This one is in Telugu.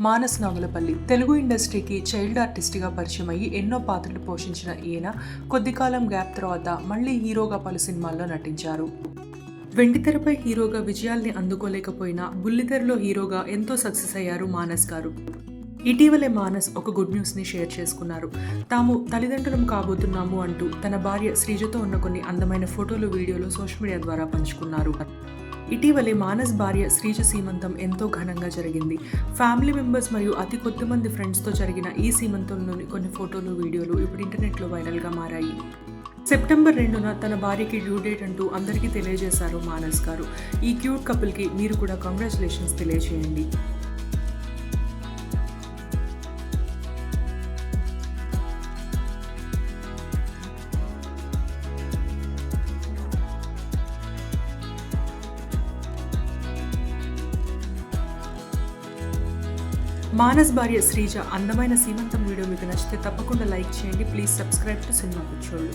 మానస్ నాగులపల్లి తెలుగు ఇండస్ట్రీకి చైల్డ్ ఆర్టిస్ట్గా పరిచయం అయ్యి ఎన్నో పాత్రలు పోషించిన ఈయన కొద్ది కాలం గ్యాప్ తర్వాత మళ్ళీ హీరోగా పలు సినిమాల్లో నటించారు. వెండితెరపై హీరోగా విజయాల్ని అందుకోలేకపోయినా బుల్లితెరలో హీరోగా ఎంతో సక్సెస్ అయ్యారు మానస్ గారు. ఇటీవలే మానస్ ఒక గుడ్ న్యూస్ని షేర్ చేసుకున్నారు. తాము తల్లిదండ్రులం కాబోతున్నాము అంటూ తన భార్య శ్రీజతో ఉన్న కొన్ని అందమైన ఫోటోలు వీడియోలు సోషల్ మీడియా ద్వారా పంచుకున్నారు. ఇటీవలే మానస్ భార్య శ్రీజ సీమంతం ఎంతో ఘనంగా జరిగింది. ఫ్యామిలీ మెంబర్స్ మరియు అతి కొద్ది మంది ఫ్రెండ్స్తో జరిగిన ఈ సీమంతంలోని కొన్ని ఫోటోలు వీడియోలు ఇప్పుడు ఇంటర్నెట్లో వైరల్గా మారాయి. సెప్టెంబర్ రెండున తన భార్యకి డ్యూ డేట్ అంటూ అందరికీ తెలియజేశారు మానస్ గారు. ఈ క్యూట్ కపుల్కి మీరు కూడా కంగ్రాచులేషన్స్ తెలియజేయండి. మానస్ భార్య శ్రీజ అందమైన సీమంతం వీడియో మీకు నచ్చితే తప్పకుండా లైక్ చేయండి. ప్లీజ్ సబ్స్క్రైబ్ టు సినిమా పిచ్చోళ్ళు